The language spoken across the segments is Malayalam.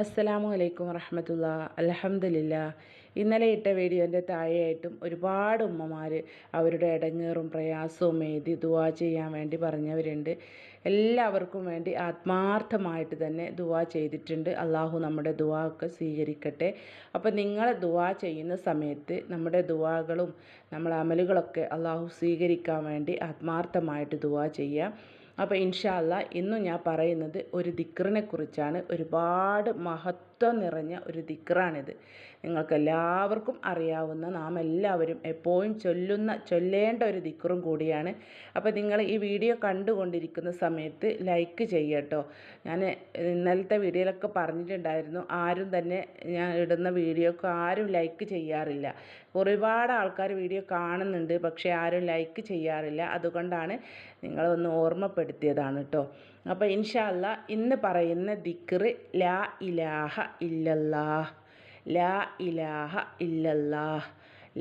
അസ്സലാമു അലൈക്കും വറഹമത്തുള്ള. അലഹമില്ല ഇന്നലെ ഇട്ട വീഡിയോന്റെ താഴെയായിട്ടും ഒരുപാട് ഉമ്മമാർ അവരുടെ ഇടങ്ങേറും പ്രയാസവും എഴുതി ദുവാ ചെയ്യാൻ വേണ്ടി പറഞ്ഞവരുണ്ട്. എല്ലാവർക്കും വേണ്ടി ആത്മാർത്ഥമായിട്ട് തന്നെ ദുവാ ചെയ്തിട്ടുണ്ട്. അള്ളാഹു നമ്മുടെ ദുവാ ഒക്കെ സ്വീകരിക്കട്ടെ. അപ്പോൾ നിങ്ങൾ ദുവാ ചെയ്യുന്ന സമയത്ത് നമ്മുടെ ദുവാകളും നമ്മളെ അമലുകളൊക്കെ അള്ളാഹു സ്വീകരിക്കാൻ വേണ്ടി ആത്മാർത്ഥമായിട്ട് ദുവാ ചെയ്യാം. അപ്പോൾ ഇൻഷാല്ല ഇന്ന് ഞാൻ പറയുന്നത് ഒരു ദിക്റിനെ കുറിച്ചാണ്. ഒരുപാട് മഹത്വം നിറഞ്ഞ ഒരു ദിക്റാണിത്. നിങ്ങൾക്ക് എല്ലാവർക്കും അറിയാവുന്ന നാം എല്ലാവരും എപ്പോഴും ചൊല്ലുന്ന ചൊല്ലേണ്ട ഒരു ദിക്റും കൂടിയാണ്. അപ്പോൾ നിങ്ങൾ ഈ വീഡിയോ കണ്ടുകൊണ്ടിരിക്കുന്ന സമയത്ത് ലൈക്ക് ചെയ്യട്ടോ. ഞാൻ ഇന്നലത്തെ വീഡിയോയിലൊക്കെ പറഞ്ഞിട്ടുണ്ടായിരുന്നു ആരും തന്നെ ഞാൻ ഇടുന്ന വീഡിയോക്ക് ആരും ലൈക്ക് ചെയ്യാറില്ല. ഒരുപാട് ആൾക്കാർ വീഡിയോ കാണുന്നുണ്ട് പക്ഷേ ആരും ലൈക്ക് ചെയ്യാറില്ല. അതുകൊണ്ടാണ് നിങ്ങളൊന്ന് ഓർമ്മപ്പെടുത്തിയതാണ് കേട്ടോ. അപ്പോൾ ഇൻഷാല്ല ഇന്ന് പറയുന്ന ദിക്റ് ലാ ഇലാഹ ഇല്ലല്ലാഹ് ലാ ഇലാഹ ഇല്ലല്ലാഹ്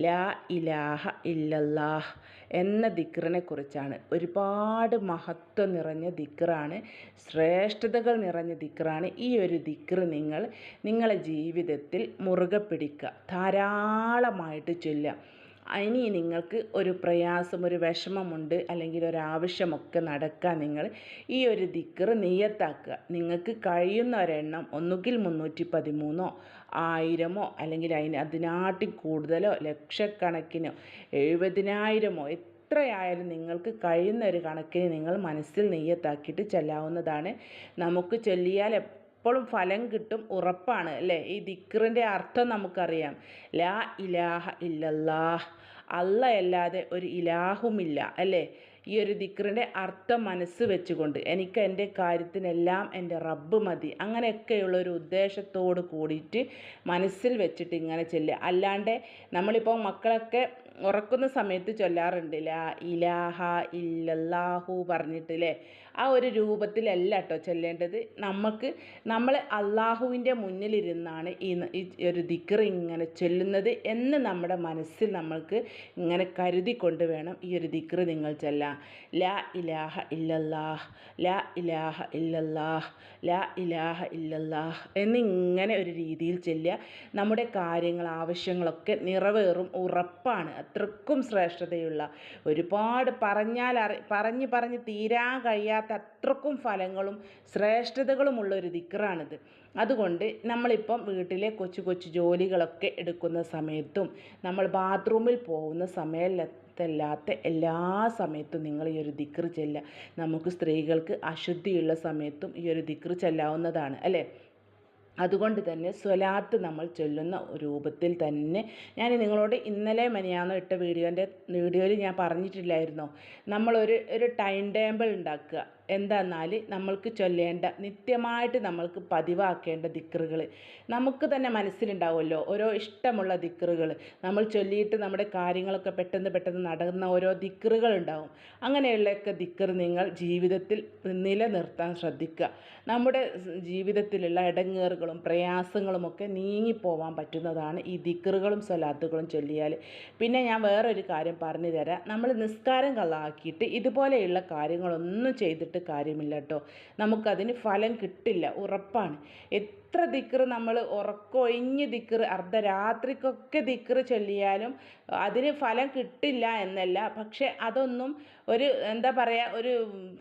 ലാ ഇലാഹ ഇല്ലല്ലാഹ് എന്ന ദിക്റിനെ കുറിച്ചാണ്. ഒരുപാട് മഹത്വം നിറഞ്ഞ ദിക്റാണ് ശ്രേഷ്ഠതകൾ നിറഞ്ഞ ദിക്റാണ് ഈ ഒരു ദിക്റ് നിങ്ങൾ നിങ്ങളെ ജീവിതത്തിൽ മുറുകെ പിടിക്കുക ധാരാളമായിട്ട് ചൊല്ലുക. ഇനി നിങ്ങൾക്ക് ഒരു പ്രയാസം ഒരു വിഷമമുണ്ട് അല്ലെങ്കിൽ ഒരു ആവശ്യമൊക്കെ നടക്കാൻ നിങ്ങൾ ഈ ഒരു ദിക്കറ് നെയ്യത്താക്കുക നിങ്ങൾക്ക് കഴിയുന്ന ഒരെണ്ണം ഒന്നുകിൽ മുന്നൂറ്റി പതിമൂന്നോ ആയിരമോ അല്ലെങ്കിൽ അതിന് അതിനാട്ടിൽ കൂടുതലോ ലക്ഷക്കണക്കിനോ എഴുപതിനായിരമോ എത്രയായാലും നിങ്ങൾക്ക് കഴിയുന്ന ഒരു കണക്കിന് നിങ്ങൾ മനസ്സിൽ നെയ്യത്താക്കിയിട്ട് ചെല്ലാവുന്നതാണ്. നമുക്ക് ചൊല്ലിയാൽ എപ്പോഴും ഫലം കിട്ടും ഉറപ്പാണ് അല്ലേ? ഈ ദിക്റിന്റെ അർത്ഥം നമുക്കറിയാം. ലാ ഇലാഹ ഇല്ലല്ലാഹ് അല്ല അല്ലാതെ ഒരു ഇലാഹുമില്ല അല്ലേ? ഈ ഒരു ദിക്റിന്റെ അർത്ഥം മനസ്സ് വെച്ചുകൊണ്ട് എനിക്ക് എന്റെ കാര്യത്തിനെല്ലാം എന്റെ റബ്ബ് മതി. അങ്ങനെയൊക്കെയുള്ള ഒരു ഉദ്ദേശത്തോട് കൂടിയിട്ട് മനസ്സിൽ വെച്ചിട്ട് ഇങ്ങനെ ചെല്ലുക. അല്ലാണ്ട് നമ്മളിപ്പോൾ മക്കളൊക്കെ ഉറക്കുന്ന സമയത്ത് ചൊല്ലാറുണ്ട് ലാ ഇലാഹ ഇല്ലല്ലാഹു പറഞ്ഞിട്ടില്ലേ? ആ ഒരു രൂപത്തിലല്ല കേട്ടോ ചൊല്ലേണ്ടത്. നമുക്ക് നമ്മൾ അള്ളാഹുവിന്റെ മുന്നിലിരുന്നാണ് ഈ ഒരു ദിക്ർ ഇങ്ങനെ ചൊല്ലുന്നത് എന്ന് നമ്മുടെ മനസ്സിൽ നമ്മൾക്ക് ഇങ്ങനെ കരുതി കൊണ്ട് വേണം ഈ ഒരു ദിക്ർ നിങ്ങൾ ചൊല്ലാൻ. ലാ ഇലാഹ ഇല്ലല്ലാഹ് ലാ ഇലാഹ ഇല്ലല്ലാഹ് ലാ ഇലാഹ ഇല്ലല്ലാഹ് എന്നിങ്ങനെ ഒരു രീതിയിൽ ചെല്ലുക. നമ്മുടെ കാര്യങ്ങൾ ആവശ്യങ്ങളൊക്കെ നിറവേറും ഉറപ്പാണ്. അത്രക്കും ശ്രേഷ്ഠതയുള്ള ഒരുപാട് പറഞ്ഞാൽ അറി പറഞ്ഞ് പറഞ്ഞ് തീരാൻ കഴിയാത്ത അത്രക്കും ഫലങ്ങളും ശ്രേഷ്ഠതകളുമുള്ള ഒരു ദിക്റാണിത്. അതുകൊണ്ട് നമ്മളിപ്പം വീട്ടിലെ കൊച്ചു കൊച്ചു ജോലികളൊക്കെ എടുക്കുന്ന സമയത്തും നമ്മൾ ബാത്റൂമിൽ പോകുന്ന സമയത്തല്ലാത്ത എല്ലാ സമയത്തും നിങ്ങൾ ഈ ഒരു ദിക്ർ ചെല്ലുക. നമുക്ക് സ്ത്രീകൾക്ക് അശുദ്ധിയുള്ള സമയത്തും ഈ ഒരു ദിക്ർ ചെല്ലാവുന്നതാണ് അല്ലേ? അതുകൊണ്ട് തന്നെ സ്വലാത്ത് നമ്മൾ ചൊല്ലുന്ന രൂപത്തിൽ തന്നെ ഞാൻ നിങ്ങളോട് ഇന്നലെ മനിയാന്ന് ഇട്ട വീഡിയോന്റെ വീഡിയോയിൽ ഞാൻ പറഞ്ഞിട്ടില്ലായിരുന്നോ. നമ്മളൊരു ഒരു ടൈം ടേബിൾ ഉണ്ടാക്കുക. എന്താന്നാൽ നമ്മൾക്ക് ചൊല്ലേണ്ട നിത്യമായിട്ട് നമ്മൾക്ക് പതിവാക്കേണ്ട ദിക്റുകൾ നമുക്ക് തന്നെ മനസ്സിലുണ്ടാവുമല്ലോ ഓരോ ഇഷ്ടമുള്ള ദിക്റുകൾ നമ്മൾ ചൊല്ലിയിട്ട് നമ്മുടെ കാര്യങ്ങളൊക്കെ പെട്ടെന്ന് പെട്ടെന്ന് നടന്ന ഓരോ ദിക്റുകൾ ഉണ്ടാവും അങ്ങനെയുള്ളൊക്കെ ദിക്ർ നിങ്ങൾ ജീവിതത്തിൽ നിലനിർത്താൻ ശ്രദ്ധിക്കുക. നമ്മുടെ ജീവിതത്തിലുള്ള ഇടങ്ങേറുകളും പ്രയാസങ്ങളുമൊക്കെ നീങ്ങിപ്പോവാൻ പറ്റുന്നതാണ് ഈ ദിക്റുകളും സ്വലാത്തുകളും ചൊല്ലിയാൽ പിന്നെ ഞാൻ വേറൊരു കാര്യം പറഞ്ഞു തരാം നമ്മൾ നിസ്കാരം കളാക്കിയിട്ട് ഇതുപോലെയുള്ള കാര്യങ്ങളൊന്നും ചെയ്തിട്ട് കാര്യമില്ല കേട്ടോ നമുക്കതിന് ഫലം കിട്ടില്ല. ഉറപ്പാണ്. എത്ര ദിക്കർ നമ്മൾ ഉറക്കൊഴിഞ്ഞ് ദിക്കർ അർദ്ധരാത്രിക്കൊക്കെ ദിക്കർ ചൊല്ലിയാലും അതിന് ഫലം കിട്ടില്ല എന്നല്ല. പക്ഷെ അതൊന്നും ഒരു എന്താ പറയുക ഒരു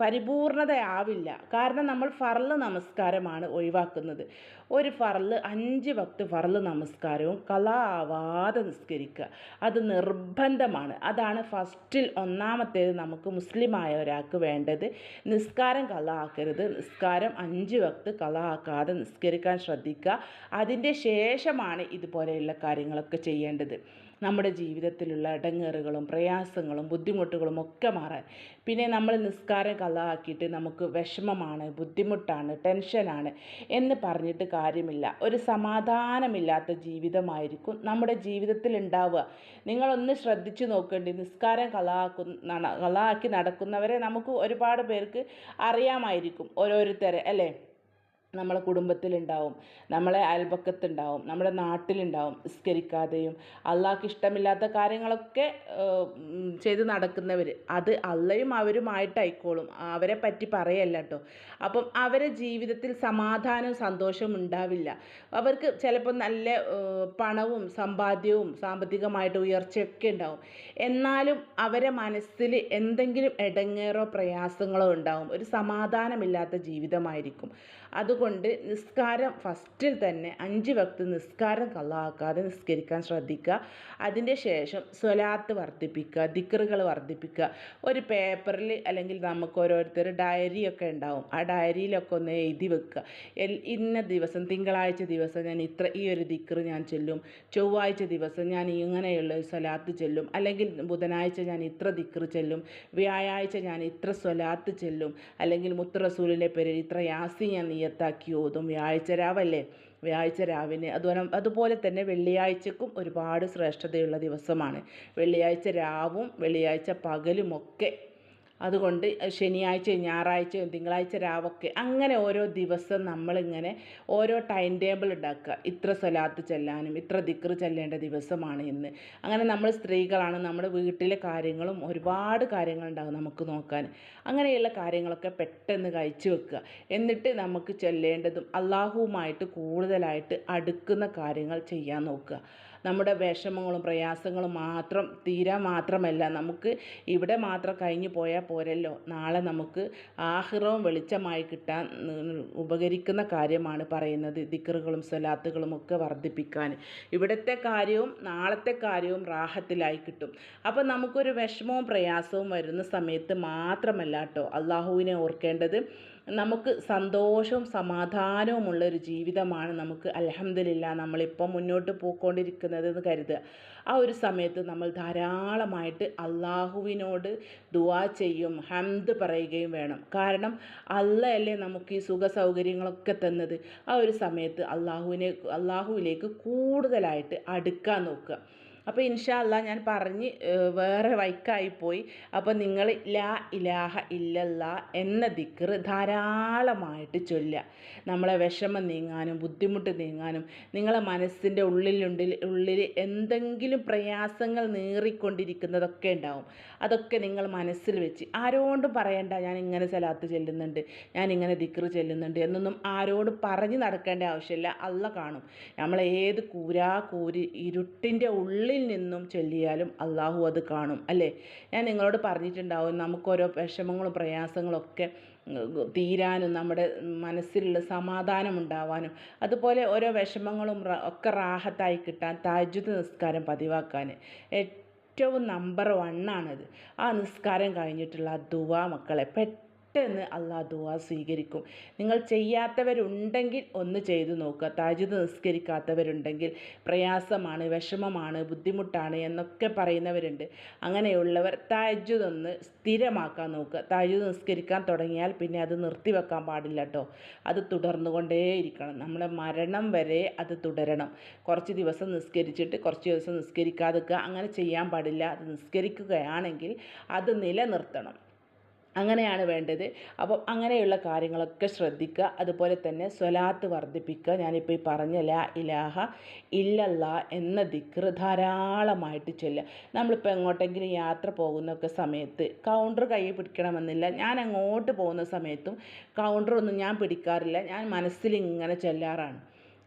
പരിപൂർണതയാവില്ല. കാരണം നമ്മൾ ഫർൾ നമസ്കാരമാണ് ഒഴിവാക്കുന്നത്. ഒരു ഫർൾ അഞ്ച് വക്ത് ഫർൾ നമസ്കാരവും കലാവാതെ നിസ്കരിക്കുക. അത് നിർബന്ധമാണ്. അതാണ് ഫസ്റ്റിൽ ഒന്നാമത്തേത് നമുക്ക് മുസ്ലിമായ ഒരാൾക്ക് വേണ്ടത്. നിസ്കാരം കലാക്കരുത്. നിസ്കാരം അഞ്ച് വക്ത് കലാക്കാതെ നിസ്കരിക്കാൻ ശ്രദ്ധിക്കുക. അതിന്റെ ശേഷമാണ് ഇതുപോലെയുള്ള കാര്യങ്ങളൊക്കെ ചെയ്യേണ്ടത്. നമ്മുടെ ജീവിതത്തിലുള്ള ഇടങ്ങേറുകളും പ്രയാസങ്ങളും ബുദ്ധിമുട്ടുകളും ഒക്കെ മാറാൻ. പിന്നെ നമ്മൾ നിസ്കാരം കള്ളാക്കിയിട്ട് നമുക്ക് വിഷമമാണ് ബുദ്ധിമുട്ടാണ് ടെൻഷനാണ് എന്ന് പറഞ്ഞിട്ട് കാര്യമില്ല. ഒരു സമാധാനമില്ലാത്ത ജീവിതമായിരിക്കും നമ്മുടെ ജീവിതത്തിൽ ഉണ്ടാവുക. നിങ്ങളൊന്ന് ശ്രദ്ധിച്ചു നോക്കേണ്ടി നിസ്കാരം കളാക്കുന്ന കളാക്കി നടക്കുന്നവരെ നമുക്ക് ഒരുപാട് പേർക്ക് അറിയാമായിരിക്കും ഓരോരുത്തരെ അല്ലേ? നമ്മളെ കുടുംബത്തിലുണ്ടാവും നമ്മളെ അയൽപക്കത്തുണ്ടാവും നമ്മുടെ നാട്ടിലുണ്ടാവും നിസ്കരിക്കാതെയും അള്ളാഹ്ക്ക് ഇഷ്ടമില്ലാത്ത കാര്യങ്ങളൊക്കെ ചെയ്ത് നടക്കുന്നവർ അത് അള്ളയും അവരുമായിട്ടായിക്കോളും. അവരെ പറ്റി പറയല്ല കേട്ടോ അപ്പം അവരെ ജീവിതത്തിൽ സമാധാനവും സന്തോഷവും ഉണ്ടാവില്ല. അവർക്ക് ചിലപ്പോൾ നല്ല പണവും സമ്പാദ്യവും സാമ്പത്തികമായിട്ട് ഉയർച്ചയൊക്കെ ഉണ്ടാവും. എന്നാലും അവരെ മനസ്സിൽ എന്തെങ്കിലും ഇടങ്ങേറോ പ്രയാസങ്ങളോ ഉണ്ടാവും. ഒരു സമാധാനമില്ലാത്ത ജീവിതമായിരിക്കും. അതുകൊണ്ട് നിസ്കാരം ഫസ്റ്റിൽ തന്നെ അഞ്ച് വക്ത് നിസ്കാരം കള്ളാക്കാതെ നിസ്കരിക്കാൻ ശ്രദ്ധിക്കുക. അതിന്റെ ശേഷം സ്വലാത്ത് വർദ്ധിപ്പിക്കുക ദിക്കറുകൾ വർദ്ധിപ്പിക്കുക. ഒരു പേപ്പറിൽ അല്ലെങ്കിൽ നമുക്ക് ഓരോരുത്തർ ഡയറിയൊക്കെ ഉണ്ടാവും. ആ ഡയറിയിലൊക്കെ ഒന്ന് എഴുതി വെക്കുക. ഇന്ന ദിവസം തിങ്കളാഴ്ച ദിവസം ഞാൻ ഇത്ര ഈ ഒരു ദിക്കറ് ഞാൻ ചെല്ലും. ചൊവ്വാഴ്ച ദിവസം ഞാൻ ഇങ്ങനെയുള്ള സ്വലാത്ത് ചെല്ലും. അല്ലെങ്കിൽ ബുധനാഴ്ച ഞാൻ ഇത്ര ദിക്കറ് ചെല്ലും. വ്യാഴാഴ്ച ഞാൻ ഇത്ര സ്വലാത്ത് ചെല്ലും. അല്ലെങ്കിൽ മുത്തറസൂലിന്റെ പേരിൽ ഇത്ര യാസി ഞാൻ നിയത്താക്കി ഓതും വ്യാഴ്ച രാവല്ലേ? വ്യാഴ്ച രാവിനെ അതുപോലെ അതുപോലെ തന്നെ വെള്ളിയാഴ്ചക്കും ഒരുപാട് ശ്രേഷ്ഠതയുള്ള ദിവസമാണ്. വെള്ളിയാഴ്ച രാവും വെള്ളിയാഴ്ച പകലുമൊക്കെ അതുകൊണ്ട് ശനിയാഴ്ചയും ഞായറാഴ്ചയും തിങ്കളാഴ്ച രാവൊക്കെ അങ്ങനെ ഓരോ ദിവസം നമ്മളിങ്ങനെ ഓരോ ടൈം ടേബിൾ ഉണ്ടാക്കുക. ഇത്ര സ്വലാത്ത് ചെല്ലാനും ഇത്ര ദിക്ർ ചെല്ലേണ്ട ദിവസമാണ് ഇന്ന്. അങ്ങനെ നമ്മൾ സ്ത്രീകളാണ് നമ്മുടെ വീട്ടിലെ കാര്യങ്ങളും ഒരുപാട് കാര്യങ്ങളുണ്ടാകും നമുക്ക് നോക്കാൻ. അങ്ങനെയുള്ള കാര്യങ്ങളൊക്കെ പെട്ടെന്ന് കഴിച്ചു വെക്കുക. എന്നിട്ട് നമുക്ക് ചെല്ലേണ്ടതും അള്ളാഹുവുമായിട്ട് കൂടുതലായിട്ട് അടുക്കുന്ന കാര്യങ്ങൾ ചെയ്യാൻ നോക്കുക. നമ്മുടെ വിഷമങ്ങളും പ്രയാസങ്ങളും മാത്രം തീരാ മാത്രമല്ല നമുക്ക് ഇവിടെ മാത്രം കഴിഞ്ഞു പോയാൽ പോരല്ലോ. നാളെ നമുക്ക് ആഹ്റവും വെളിച്ചമായി കിട്ടാൻ ഉപകരിക്കുന്ന കാര്യമാണ് പറയുന്നത് ദിക്കറുകളും സ്വലാത്തുകളും ഒക്കെ വർദ്ധിപ്പിക്കാൻ. ഇവിടുത്തെ കാര്യവും നാളത്തെ കാര്യവും റാഹത്തിലായി കിട്ടും. അപ്പോൾ നമുക്കൊരു വിഷമവും പ്രയാസവും വരുന്ന സമയത്ത് മാത്രമല്ല കേട്ടോ അള്ളാഹുവിനെ ഓർക്കേണ്ടത് നമുക്ക് സന്തോഷവും സമാധാനവുമുള്ള ഒരു ജീവിതമാണ് നമുക്ക് അലഹമില്ല നമ്മളിപ്പോൾ മുന്നോട്ട് പോയിക്കൊണ്ടിരിക്കുന്നത് എന്ന് കരുതുക. ആ ഒരു സമയത്ത് നമ്മൾ ധാരാളമായിട്ട് അള്ളാഹുവിനോട് ദുവാ ചെയ്യും ഹംദ് പറയുകയും വേണം. കാരണം അള്ളയല്ലേ നമുക്ക് ഈ സുഖ സൗകര്യങ്ങളൊക്കെ തന്നത്. ആ ഒരു സമയത്ത് അള്ളാഹുവിനെ അള്ളാഹുവിലേക്ക് കൂടുതലായിട്ട് അടുക്കാൻ നോക്കുക. അപ്പോൾ ഇൻഷാല്ല ഞാൻ പറഞ്ഞ് വേറെ വൈക്കായിപ്പോയി അപ്പോൾ നിങ്ങൾ ലാ ഇലാഹ ഇല്ലല്ല എന്ന ദിക്കർ ധാരാളമായിട്ട് ചൊല്ലുക. നമ്മളെ വിഷമം നീങ്ങാനും ബുദ്ധിമുട്ട് നീങ്ങാനും നിങ്ങളെ മനസ്സിന്റെ ഉള്ളിലുണ്ടിൽ ഉള്ളിൽ എന്തെങ്കിലും പ്രയാസങ്ങൾ നീറിക്കൊണ്ടിരിക്കുന്നതൊക്കെ ഉണ്ടാവും. അതൊക്കെ നിങ്ങൾ മനസ്സിൽ വെച്ച് ആരോടും പറയണ്ട ഞാൻ ഇങ്ങനെ സ്ഥലത്ത് ചെല്ലുന്നുണ്ട് ഞാൻ ഇങ്ങനെ ദിക്ർ ചെല്ലുന്നുണ്ട് എന്നൊന്നും ആരോട് പറഞ്ഞ് നടക്കേണ്ട ആവശ്യമില്ല. അല്ല കാണും. നമ്മളേത് കൂരാ കൂരി ഇരുട്ടിന്റെ ഉള്ളിൽ നിന്നും ചൊല്ലിയാലും അള്ളാഹു അത് കാണും അല്ലേ? ഞാൻ നിങ്ങളോട് പറഞ്ഞിട്ടുണ്ടാവും നമുക്കോരോ വിഷമങ്ങളും പ്രയാസങ്ങളൊക്കെ തീരാനും നമ്മുടെ മനസ്സിലുള്ള സമാധാനം ഉണ്ടാവാനും അതുപോലെ ഓരോ വിഷമങ്ങളും ഒക്കെ റാഹത്തായി കിട്ടാൻ താജ്ജുദ് നിസ്കാരം പതിവാക്കാൻ ഏറ്റവും നമ്പർ വണ്ണാണത്. ആ നിസ്കാരം കഴിഞ്ഞിട്ടുള്ള ദുവാ മക്കളെ പെട്ടെന്ന് പെട്ടെന്ന് അള്ളാഹ് ദുആ സ്വീകരിക്കും. നിങ്ങൾ ചെയ്യാത്തവരുണ്ടെങ്കിൽ ഒന്ന് ചെയ്തു നോക്കുക. താജുദ് നിസ്കരിക്കാത്തവരുണ്ടെങ്കിൽ പ്രയാസമാണ് വിഷമമാണ് ബുദ്ധിമുട്ടാണ് എന്നൊക്കെ പറയുന്നവരുണ്ട്. അങ്ങനെയുള്ളവർ താജുദ് ഒന്ന് സ്ഥിരമാക്കാൻ നോക്കുക. താജുദ് നിസ്കരിക്കാൻ തുടങ്ങിയാൽ പിന്നെ അത് നിർത്തിവെക്കാൻ പാടില്ല കേട്ടോ അത് തുടർന്നുകൊണ്ടേയിരിക്കണം. നമ്മളെ മരണം വരെ അത് തുടരണം. കുറച്ച് ദിവസം നിസ്കരിച്ചിട്ട് കുറച്ച് ദിവസം നിസ്കരിക്കാതിരിക്കുക. അങ്ങനെ ചെയ്യാൻ പാടില്ല. അത് നിസ്കരിക്കുകയാണെങ്കിൽ അത് നിലനിർത്തണം. അങ്ങനെയാണ് വേണ്ടത്. അപ്പം അങ്ങനെയുള്ള കാര്യങ്ങളൊക്കെ ശ്രദ്ധിക്കുക. അതുപോലെ തന്നെ സ്വലാത്ത് വർദ്ധിപ്പിക്കുക. ഞാനിപ്പോൾ ഈ പറഞ്ഞ ലാ ഇലാഹ ഇല്ലല്ല എന്ന ദിക്ർ ധാരാളമായിട്ട് ചൊല്ലുക. നമ്മളിപ്പോൾ എങ്ങോട്ടെങ്കിലും യാത്ര പോകുന്നൊക്കെ സമയത്ത് കൗണ്ടർ കൈ പിടിക്കണമെന്നില്ല. ഞാൻ അങ്ങോട്ട് പോകുന്ന സമയത്തും കൗണ്ടറൊന്നും ഞാൻ പിടിക്കാറില്ല. ഞാൻ മനസ്സിൽ ഇങ്ങനെ ചെല്ലാറാണ്.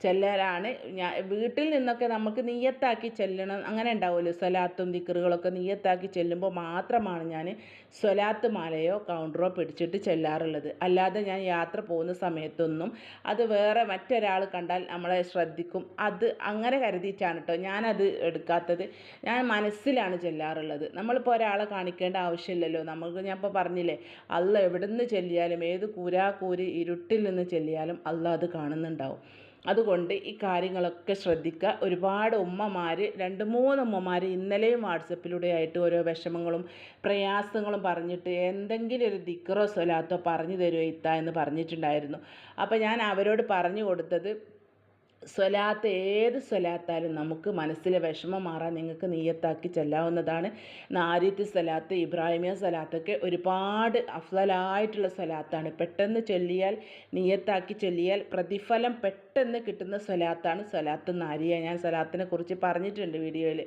ചെല്ലലാണ്. ഞാൻ വീട്ടിൽ നിന്നൊക്കെ നമുക്ക് നിയ്യത്താക്കി ചെല്ലണം. അങ്ങനെ ഉണ്ടാവുമല്ലോ. സ്വലാത്തും ദിക്കറുകളൊക്കെ നിയ്യത്താക്കി ചെല്ലുമ്പോൾ മാത്രമാണ് ഞാൻ സ്വലാത്ത് മാലയോ കൗണ്ടറോ പിടിച്ചിട്ട് ചെല്ലാറുള്ളത്. അല്ലാതെ ഞാൻ യാത്ര പോകുന്ന സമയത്തൊന്നും അത് വേറെ മറ്റൊരാൾ കണ്ടാൽ നമ്മളെ ശ്രദ്ധിക്കും. അത് അങ്ങനെ കരുതിയിട്ടാണ് കേട്ടോ ഞാനത് എടുക്കാത്തത്. ഞാൻ മനസ്സിലാണ് ചെല്ലാറുള്ളത്. നമ്മളിപ്പോൾ ഒരാളെ കാണിക്കേണ്ട ആവശ്യമില്ലല്ലോ. നമുക്ക് ഞാൻ ഇപ്പോൾ പറഞ്ഞില്ലേ അല്ല എവിടെ നിന്ന് ചെല്ലിയാലും ഏത് കൂരാക്കൂരി കൂരി ഇരുട്ടിൽ നിന്ന് ചെല്ലിയാലും അല്ല അത് കാണുന്നുണ്ടാവും. അതുകൊണ്ട് ഈ കാര്യങ്ങളൊക്കെ ശ്രദ്ധിക്കുക. ഒരുപാട് ഉമ്മമാർ രണ്ട് മൂന്ന് ഉമ്മമാർ ഇന്നലെയും വാട്സപ്പിലൂടെ ആയിട്ട് ഓരോ വിഷമങ്ങളും പ്രയാസങ്ങളും പറഞ്ഞിട്ട് എന്തെങ്കിലും ഒരു ദിക്കറോ സ്വലാത്തോ പറഞ്ഞു തരുമോ ഇത്ത എന്ന് പറഞ്ഞിട്ടുണ്ടായിരുന്നു. അപ്പോൾ ഞാൻ അവരോട് പറഞ്ഞു കൊടുത്തത് സ്വലാത്ത് ഏത് സ്വലാത്താലും നമുക്ക് മനസ്സിലെ വിഷമം മാറാൻ നിങ്ങൾക്ക് നീയത്താക്കി ചെല്ലാവുന്നതാണ്. നാരിയത്ത് സ്വലാത്ത് ഇബ്രാഹിമിയ സ്വലാത്തൊക്കെ ഒരുപാട് അഫ്സലായിട്ടുള്ള സ്വലാത്താണ്. പെട്ടെന്ന് ചൊല്ലിയാൽ നീയത്താക്കി ചൊല്ലിയാൽ പ്രതിഫലം പെട്ടെന്ന് കിട്ടുന്ന സ്വലാത്താണ് സ്വലാത്ത് നാരിയ. ഞാൻ സ്വലാത്തിനെ കുറിച്ച് പറഞ്ഞിട്ടുണ്ട് വീഡിയോയിൽ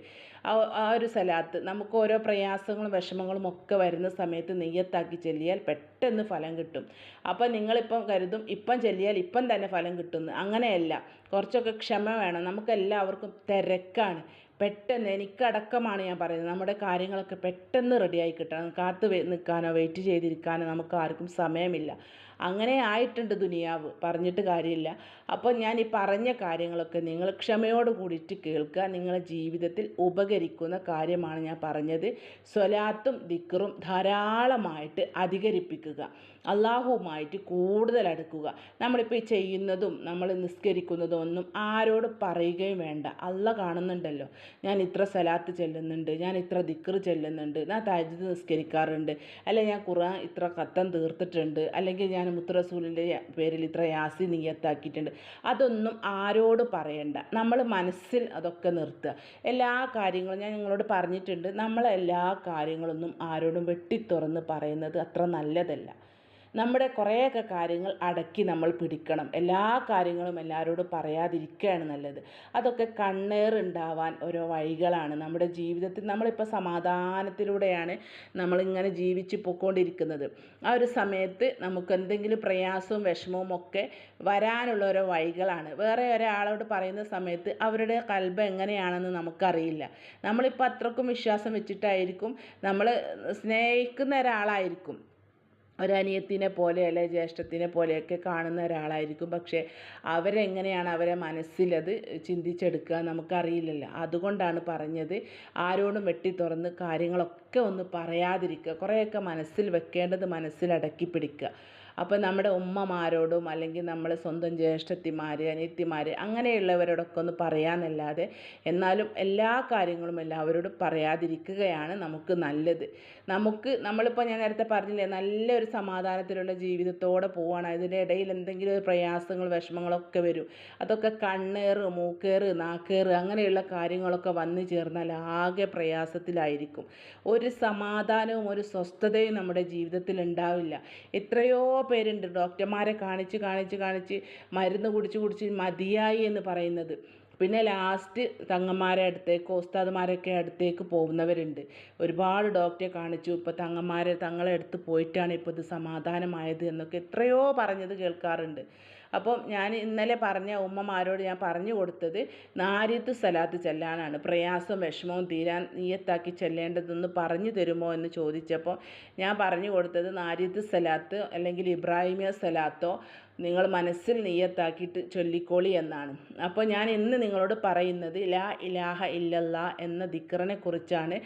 ആ ഒരു സ്വലാത്ത് നമുക്ക് ഓരോ പ്രയാസങ്ങളും വിഷമങ്ങളും ഒക്കെ വരുന്ന സമയത്ത് നെയ്യത്താക്കി ചെല്ലിയാൽ പെട്ടെന്ന് ഫലം കിട്ടും. അപ്പോൾ നിങ്ങളിപ്പം കരുതും ഇപ്പം ചെല്ലിയാൽ ഇപ്പം തന്നെ ഫലം കിട്ടുന്നു. അങ്ങനെയല്ല. കുറച്ചൊക്കെ ക്ഷമ വേണം. നമുക്കെല്ലാവർക്കും തിരക്കാണ്. പെട്ടെന്ന് എനിക്കടക്കമാണ് ഞാൻ പറയുന്നത്. നമ്മുടെ കാര്യങ്ങളൊക്കെ പെട്ടെന്ന് റെഡിയായി കിട്ടണം. കാത്ത് നിൽക്കാനോ വെയിറ്റ് ചെയ്തിരിക്കാനോ നമുക്ക് ആർക്കും സമയമില്ല. അങ്ങനെ ആയിട്ടുണ്ട് ദുനിയാവ്. പറഞ്ഞിട്ട് കാര്യമില്ല. അപ്പോൾ ഞാൻ ഈ പറഞ്ഞ കാര്യങ്ങളൊക്കെ നിങ്ങൾ ക്ഷമയോട് കൂടിയിട്ട് കേൾക്കുക. നിങ്ങളുടെ ജീവിതത്തിൽ ഉപകരിക്കുന്ന കാര്യമാണ് ഞാൻ പറഞ്ഞത്. സ്വലാത്തും ദിക്കറും ധാരാളമായിട്ട് അധികരിപ്പിക്കുക. അള്ളാഹുവുമായിട്ട് കൂടുതൽ അടുക്കുക. നമ്മളിപ്പോൾ ചെയ്യുന്നതും നമ്മൾ നിസ്കരിക്കുന്നതും ഒന്നും ആരോട് പറയുകയും വേണ്ട. അള്ള കാണുന്നുണ്ടല്ലോ. ഞാൻ ഇത്ര സലാത്ത് ചെല്ലുന്നുണ്ട്. ഞാൻ ഇത്ര ദിക്കറ് ചെല്ലുന്നുണ്ട്. ഞാൻ താജ്ജുദ് നിസ്കരിക്കാറുണ്ട്. അല്ലെങ്കിൽ ഞാൻ ഖുർആൻ ഇത്ര കത്തം തീർത്തിട്ടുണ്ട്. അല്ലെങ്കിൽ ഞാൻ മുത്തറസൂലിന്റെ പേരിൽ ഇത്ര യാസി നീയത്താക്കിയിട്ടുണ്ട്. അതൊന്നും ആരോട് പറയണ്ട. നമ്മൾ മനസ്സിൽ അതൊക്കെ നിർത്തുക. എല്ലാ കാര്യങ്ങളും ഞാൻ നിങ്ങളോട് പറഞ്ഞിട്ടുണ്ട്. നമ്മളെല്ലാ കാര്യങ്ങളൊന്നും ആരോടും വെട്ടി വെട്ടിത്തുറന്ന് പറയുന്നത് അത്ര നല്ലതല്ല. നമ്മുടെ കുറേയൊക്കെ കാര്യങ്ങൾ അടക്കി നമ്മൾ പിടിക്കണം. എല്ലാ കാര്യങ്ങളും എല്ലാവരോടും പറയാതിരിക്കുകയാണ് നല്ലത്. അതൊക്കെ കണ്ണേറുണ്ടാവാൻ ഓരോ വഴികളാണ്. നമ്മുടെ ജീവിതത്തിൽ നമ്മളിപ്പോൾ സമാധാനത്തിലൂടെയാണ് നമ്മളിങ്ങനെ ജീവിച്ച് പോയിക്കൊണ്ടിരിക്കുന്നത്. ആ ഒരു സമയത്ത് നമുക്ക് എന്തെങ്കിലും പ്രയാസവും വിഷമവും ഒക്കെ വരാനുള്ള ഓരോ വഴികളാണ്. വേറെ ഒരാളോട് പറയുന്ന സമയത്ത് അവരുടെ കൽബ് എങ്ങനെയാണെന്ന് നമുക്കറിയില്ല. നമ്മളിപ്പോൾ അത്രക്കും വിശ്വാസം വെച്ചിട്ടായിരിക്കും. നമ്മൾ സ്നേഹിക്കുന്ന ഒരാളായിരിക്കും. ഒരനിയത്തിനെ പോലെ അല്ലെ ജ്യേഷ്ഠത്തിനെ പോലെയൊക്കെ കാണുന്ന ഒരാളായിരിക്കും. പക്ഷേ അവരെങ്ങനെയാണ് അവരെ മനസ്സിലത് ചിന്തിച്ചെടുക്കുക നമുക്കറിയില്ലല്ലോ. അതുകൊണ്ടാണ് പറഞ്ഞത് ആരോടും വെട്ടി തുറന്ന് കാര്യങ്ങളൊക്കെ ഒന്ന് പറയാതിരിക്കുക. കുറേയൊക്കെ മനസ്സിൽ വെക്കേണ്ടത് മനസ്സിലടക്കി പിടിക്കുക അപ്പോൾ നമ്മുടെ ഉമ്മമാരോടും അല്ലെങ്കിൽ നമ്മൾ സ്വന്തം ജ്യേഷ്ഠത്തിമാർ അനിയത്തിമാർ അങ്ങനെയുള്ളവരോടൊക്കെ ഒന്ന് പറയാമെന്നല്ലാതെ എന്നാലും എല്ലാ കാര്യങ്ങളും എല്ലാവരോടും പറയാതിരിക്കുകയാണ് നമുക്ക് നല്ലത്. നമുക്ക് നമ്മളിപ്പോൾ ഞാൻ നേരത്തെ പറഞ്ഞില്ലേ നല്ലൊരു സമാധാനത്തിലുള്ള ജീവിതത്തോടെ പോവുകയാണ് അതിന്റെ ഇടയിൽ എന്തെങ്കിലും ഒരു പ്രയാസങ്ങൾ വിഷമങ്ങളൊക്കെ വരും. അതൊക്കെ കണ്ണേറ് മൂക്കേറ് നാക്കേറ് അങ്ങനെയുള്ള കാര്യങ്ങളൊക്കെ വന്നു ചേർന്നാൽ ആകെ പ്രയാസത്തിലായിരിക്കും. ഒരു സമാധാനവും ഒരു സ്വസ്ഥതയും നമ്മുടെ ജീവിതത്തിൽ ഉണ്ടാവില്ല. എത്രയോ പേരുണ്ട്. ഡോക്ടർമാരെ കാണിച്ച് കാണിച്ച് കാണിച്ച് മരുന്ന് കുടിച്ച് കുടിച്ച് മതിയായി എന്ന് പറയുന്നത്. പിന്നെ ലാസ്റ്റ് തങ്ങന്മാരെ അടുത്തേക്ക് ഉസ്താദുമാരൊക്കെ അടുത്തേക്ക് പോകുന്നവരുണ്ട്. ഒരുപാട് ഡോക്ടറെ കാണിച്ചു. ഇപ്പോൾ തങ്ങന്മാരെ തങ്ങളെ അടുത്ത് പോയിട്ടാണ് ഇപ്പോൾ ഇത് സമാധാനമായത് എന്നൊക്കെ എത്രയോ പറഞ്ഞത് കേൾക്കാറുണ്ട്. അപ്പം ഞാൻ ഇന്നലെ പറഞ്ഞ ഉമ്മമാരോട് ഞാൻ പറഞ്ഞു കൊടുത്തത് നാരിത്ത് സലാത്ത് ചെല്ലാനാണ്. പ്രയാസം വിഷമവും തീരാൻ നീയത്താക്കി ചെല്ലേണ്ടതെന്ന് പറഞ്ഞു തരുമോ? എന്ന് ചോദിച്ചപ്പോൾ ഞാൻ പറഞ്ഞു കൊടുത്തത് നാരിത്ത് സലാത്ത് അല്ലെങ്കിൽ ഇബ്രാഹിമിയ സലാത്തോ നിങ്ങൾ മനസ്സിൽ നീയത്താക്കിയിട്ട് ചൊല്ലിക്കോളി എന്നാണ്. അപ്പോൾ ഞാൻ ഇന്ന് നിങ്ങളോട് പറയുന്നത് ലാ ഇലാഹ ഇല്ലല്ല എന്ന ദിക്റിനെ കുറിച്ചാണ്.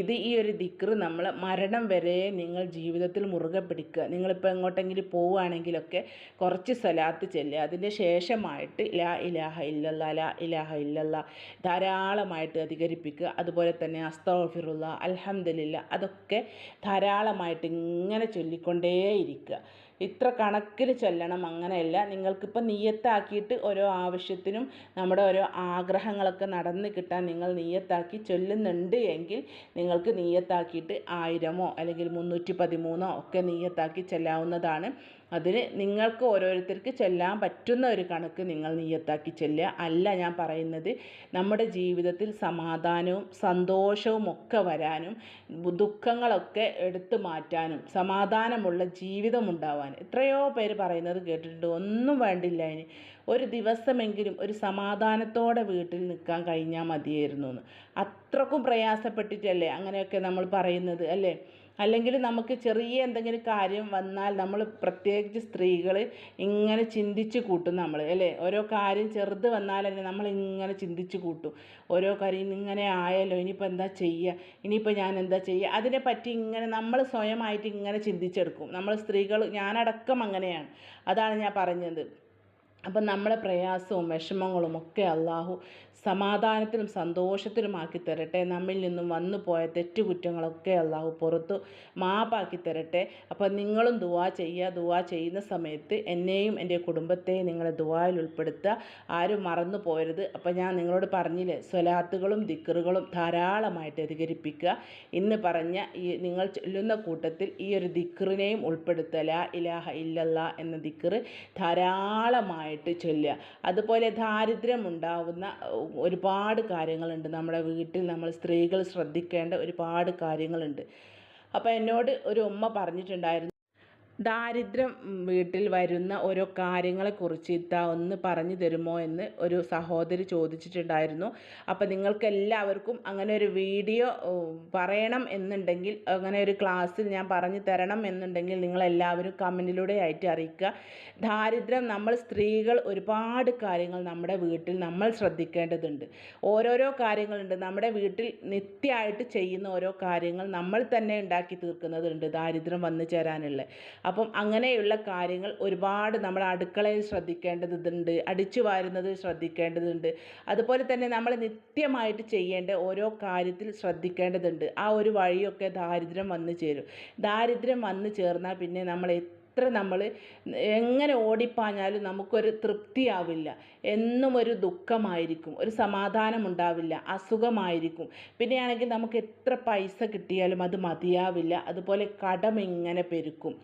ഇത് ഈ ഒരു ദിക്റ് നമ്മൾ മരണം വരെ നിങ്ങൾ ജീവിതത്തിൽ മുറുകെ പിടിക്കുക. നിങ്ങളിപ്പോൾ എങ്ങോട്ടെങ്കിലും പോവുകയാണെങ്കിലൊക്കെ കുറച്ച് സ്ഥലത്ത് ചെല്ലുക. അതിന്റെ ശേഷമായിട്ട് ലാ ഇലാഹ ഇല്ലല്ല ലാ ഇലാഹ ഇല്ലല്ല ധാരാളമായിട്ട് അധികരിപ്പിക്കുക. അതുപോലെ തന്നെ അസ്തഫിറുള്ള അൽഹംദുലില്ല അതൊക്കെ ധാരാളമായിട്ട് ഇങ്ങനെ ചൊല്ലിക്കൊണ്ടേയിരിക്കുക. ഇത്ര കണക്കിൽ ചൊല്ലണം അങ്ങനെയല്ല. നിങ്ങൾക്കിപ്പോൾ നിയത്താക്കിയിട്ട് ഓരോ ആവശ്യത്തിനും നമ്മുടെ ഓരോ ആഗ്രഹങ്ങളൊക്കെ നടന്ന് കിട്ടാൻ നിങ്ങൾ നിയത്താക്കി ചൊല്ലുന്നുണ്ട് എങ്കിൽ നിങ്ങൾക്ക് നിയത്താക്കിയിട്ട് ആയിരമോ അല്ലെങ്കിൽ മുന്നൂറ്റി പതിമൂന്നോ ഒക്കെ നിയത്താക്കി ചെല്ലാവുന്നതാണ്. അതിന് നിങ്ങൾക്ക് ഓരോരുത്തർക്ക് ചെല്ലാൻ പറ്റുന്ന ഒരു കണക്ക് നിങ്ങൾ നീയത്താക്കി ചെല്ലുക. അല്ല ഞാൻ പറയുന്നത് നമ്മുടെ ജീവിതത്തിൽ സമാധാനവും സന്തോഷവും ഒക്കെ വരാനും ദുഃഖങ്ങളൊക്കെ എടുത്തു മാറ്റാനും സമാധാനമുള്ള ജീവിതം ഉണ്ടാവാൻ. എത്രയോ പേര് പറയുന്നത് കേട്ടിട്ടുണ്ട് ഒന്നും വേണ്ടില്ല ഇനി. ഒരു ദിവസമെങ്കിലും ഒരു സമാധാനത്തോടെ വീട്ടിൽ നിൽക്കാൻ കഴിഞ്ഞാൽ മതിയായിരുന്നു എന്ന്. അത്രക്കും പ്രയാസപ്പെട്ടിട്ടല്ലേ അങ്ങനെയൊക്കെ നമ്മൾ പറയുന്നത് അല്ലേ? അല്ലെങ്കിൽ നമുക്ക് ചെറിയ എന്തെങ്കിലും കാര്യം വന്നാൽ നമ്മൾ പ്രത്യേകിച്ച് സ്ത്രീകൾ ഇങ്ങനെ ചിന്തിച്ച് കൂട്ടും നമ്മൾ അല്ലേ? ഓരോ കാര്യം ചെറുത് വന്നാൽ തന്നെ നമ്മൾ ഇങ്ങനെ ചിന്തിച്ച് കൂട്ടും. ഓരോ കാര്യം ഇങ്ങനെ ആയല്ലോ ഇനിയിപ്പോൾ എന്താ ചെയ്യുക ഇനിയിപ്പോൾ ഞാൻ എന്താ ചെയ്യുക അതിനെപ്പറ്റി ഇങ്ങനെ നമ്മൾ സ്വയമായിട്ട് ഇങ്ങനെ ചിന്തിച്ചെടുക്കും. നമ്മൾ സ്ത്രീകൾ ഞാനടക്കം അങ്ങനെയാണ്. അതാണ് ഞാൻ പറഞ്ഞത്. അപ്പം നമ്മളെ പ്രയാസവും വിഷമങ്ങളും ഒക്കെ അള്ളാഹു സമാധാനത്തിലും സന്തോഷത്തിലുമാക്കി തരട്ടെ. നമ്മിൽ നിന്നും വന്നു പോയ തെറ്റുകുറ്റങ്ങളൊക്കെ അള്ളാഹു പുറത്തു മാപ്പാക്കി തരട്ടെ. അപ്പം നിങ്ങളും ദുവാ ചെയ്യുക. ദുവാ ചെയ്യുന്ന സമയത്ത് എന്നെയും എന്റെ കുടുംബത്തെയും നിങ്ങളെ ദുവായിൽ ഉൾപ്പെടുത്തുക. ആരും മറന്നു പോയരുത് അപ്പം ഞാൻ നിങ്ങളോട് പറഞ്ഞില്ലേ സ്വലാത്തുകളും ദിക്കറുകളും ധാരാളമായിട്ട് അധികരിപ്പിക്കുക. ഇന്ന് പറഞ്ഞ ഈ നിങ്ങൾ ചൊല്ലുന്ന കൂട്ടത്തിൽ ഈ ഒരു ദിക്കറിനെയും ഉൾപ്പെടുത്തുക. ലാ ഇലാഹ ഇല്ലല്ല എന്ന ദിക്കറ് ധാരാളമായിട്ട് ചൊല്ലുക. അതുപോലെ ദാരിദ്ര്യം ഉണ്ടാവുന്ന ഒരുപാട് കാര്യങ്ങളുണ്ട്. നമ്മുടെ വീട്ടിൽ നമ്മൾ സ്ത്രീകൾ ശ്രദ്ധിക്കേണ്ട ഒരുപാട് കാര്യങ്ങളുണ്ട്. അപ്പോൾ എന്നോട് ഒരു ഉമ്മ പറഞ്ഞിട്ടുണ്ടായിരുന്നു ദാരിദ്ര്യം വീട്ടിൽ വരുന്ന ഓരോ കാര്യങ്ങളെക്കുറിച്ച് ഇത്താ ഒന്ന് പറഞ്ഞു തരുമോ എന്ന് ഒരു സഹോദരി ചോദിച്ചിട്ടുണ്ടായിരുന്നു. അപ്പോൾ നിങ്ങൾക്ക് എല്ലാവർക്കും അങ്ങനെ ഒരു വീഡിയോ പറയണം എന്നുണ്ടെങ്കിൽ അങ്ങനെ ഒരു ക്ലാസ്സിൽ ഞാൻ പറഞ്ഞു തരണം എന്നുണ്ടെങ്കിൽ നിങ്ങളെല്ലാവരും കമന്റിലൂടെ ആയിട്ട് അറിയിക്കുക. ദാരിദ്ര്യം നമ്മൾ സ്ത്രീകൾ ഒരുപാട് കാര്യങ്ങൾ നമ്മുടെ വീട്ടിൽ നമ്മൾ ശ്രദ്ധിക്കേണ്ടതുണ്ട്. ഓരോരോ കാര്യങ്ങളുണ്ട്. നമ്മുടെ വീട്ടിൽ നിത്യമായിട്ട് ചെയ്യുന്ന ഓരോ കാര്യങ്ങൾ നമ്മൾ തന്നെ ഉണ്ടാക്കി തീർക്കുന്നതുണ്ട് ദാരിദ്ര്യം വന്നു ചേരാനുള്ള. അപ്പം അങ്ങനെയുള്ള കാര്യങ്ങൾ ഒരുപാട് നമ്മൾ അടുക്കളയിൽ ശ്രദ്ധിക്കേണ്ടതുണ്ട് അടിച്ചു വാരുന്നത് ശ്രദ്ധിക്കേണ്ടതുണ്ട്. അതുപോലെ തന്നെ നമ്മൾ നിത്യമായിട്ട് ചെയ്യേണ്ട ഓരോ കാര്യത്തിൽ ശ്രദ്ധിക്കേണ്ടതുണ്ട്. ആ ഒരു വഴിയൊക്കെ ദാരിദ്ര്യം വന്നു ചേരും. ദാരിദ്ര്യം വന്നു ചേർന്നാൽ പിന്നെ നമ്മൾ എത്ര നമ്മൾ എങ്ങനെ ഓടിപ്പാഞ്ഞാലും നമുക്കൊരു തൃപ്തിയാവില്ല. എന്നും ഒരു ദുഃഖമായിരിക്കും ഒരു സമാധാനം ഉണ്ടാവില്ല അസുഖമായിരിക്കും. പിന്നെയാണെങ്കിൽ നമുക്ക് എത്ര പൈസ കിട്ടിയാലും അത് മതിയാവില്ല. അതുപോലെ കടം ഇങ്ങനെ പെരുക്കും.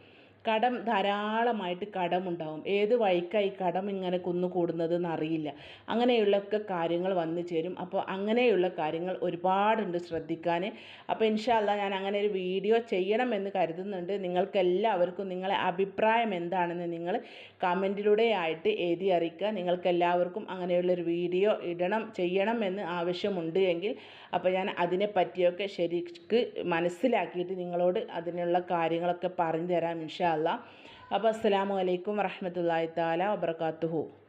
കടം ധാരാളമായിട്ട് കടമുണ്ടാവും. ഏത് വഴിക്കായി കടം ഇങ്ങനെ കുന്നു കൂടുന്നത് അറിയില്ല. അങ്ങനെയുള്ളൊക്കെ കാര്യങ്ങൾ വന്നു ചേരും. അപ്പോൾ അങ്ങനെയുള്ള കാര്യങ്ങൾ ഒരുപാടുണ്ട് ശ്രദ്ധിക്കാൻ അപ്പോൾ ഇൻഷാല്ല ഞാൻ അങ്ങനെ ഒരു വീഡിയോ ചെയ്യണമെന്ന് കരുതുന്നുണ്ട്. നിങ്ങൾക്ക് എല്ലാവർക്കും നിങ്ങളെ അഭിപ്രായം എന്താണെന്ന് നിങ്ങൾ കമന്റിലൂടെ ആയിട്ട് എഴുതി അറിയിക്കുക. നിങ്ങൾക്ക് എല്ലാവർക്കും അങ്ങനെയുള്ളൊരു വീഡിയോ ഇടണം ചെയ്യണം എന്ന് ആവശ്യമുണ്ട് എങ്കിൽ അപ്പോൾ ഞാൻ അതിനെ പറ്റിയൊക്കെ ശരിക്ക് മനസ്സിലാക്കിയിട്ട് നിങ്ങളോട് അതിനുള്ള കാര്യങ്ങളൊക്കെ പറഞ്ഞു തരാം ഇൻഷാ അപ്പോൾ അസ്സാം വലൈക്കും വറഹമത്തല്ലാ താല വബർക്കാത്തുഹു